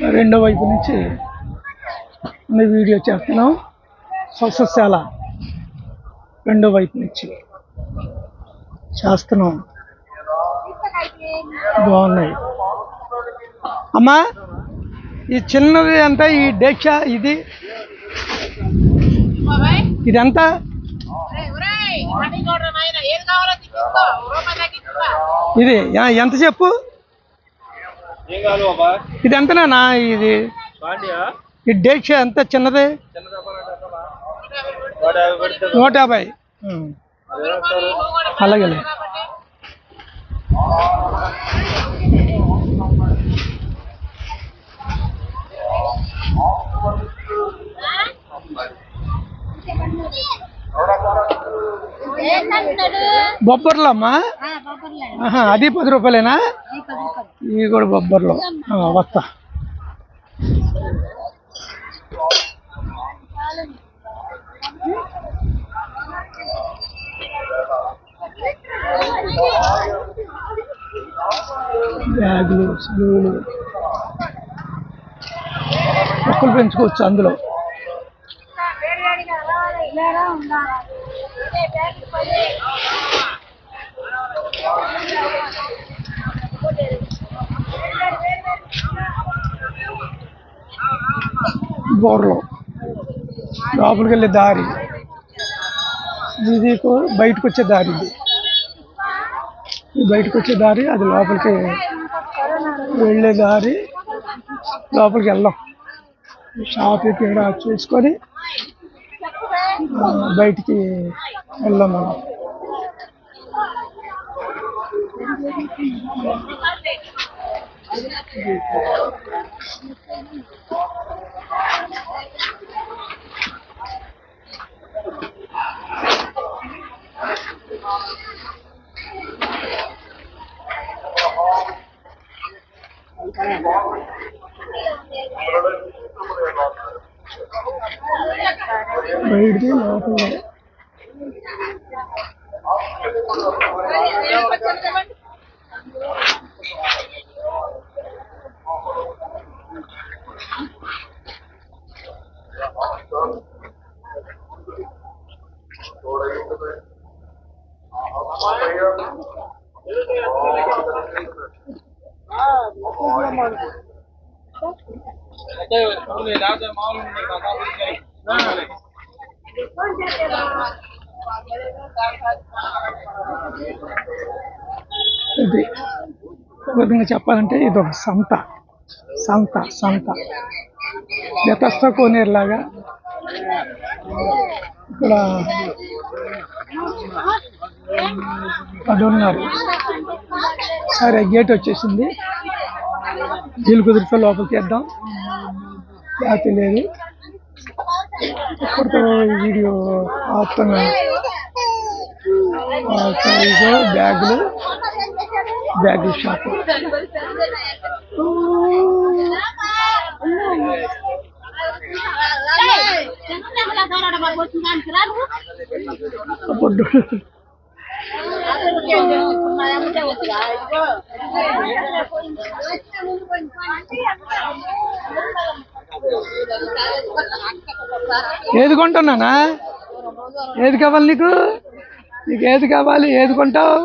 రెండో వైపు నుంచి ఉన్న వీడియో చేస్తున్నాం. సస్యశాల రెండో వైపు నుంచి చేస్తున్నాం. బాగున్నాయి. అమ్మా ఈ చిన్నది ఎంత ఈ డేక్ష ఇది? ఇది ఎంత ఇది ఎంత చెప్పు? ఇది ఎంతనా ఇది? బాండియా? ఈ డేక్ష ఎంత చిన్నది? నూట యాభై? అలాగే బొబ్బర్లు. అమ్మా ఆహా, అది పది రూపాయలేనా? ఇవి కూడా బొబ్బర్లో. వస్తా. బ్యాగులు సెలవులు మొక్కలు పెంచుకోవచ్చు అందులో. బోర్లో. లోపలికి వెళ్ళే దారి. ఇది బయటకు వచ్చే దారి ఇది. బయటకు వచ్చే దారి అది లోపలికి వెళ్ళే దారి. లోపలికి వెళ్దాం. షాప్ ఇక్కడ చూసుకొని బయటికి వెళ్దాం మనం. Thank you. అంటే మామూలు లేకపోతే మామూలు ఇది ఒక విధంగా చెప్పాలంటే ఇది ఒక సంత. సంత సంత. వ్యతస్థ కోనేరులాగా ఇక్కడ అది ఉన్నారు సరే గేట్ వచ్చేసింది. వీలు కుదిరితే లోపలికి వేద్దాం లేకపోతే లేదు ఇక్కడితో ఈ వీడియో ఆపుతున్నాను ఆ, సరే, ఇదో బ్యాగులు బ్యాగుల షాప్ పొడ్డు ఏది కొంటున్నానా ఏది కావాలి నీకు? నీకు ఏది కావాలి? ఏది కొంటావు.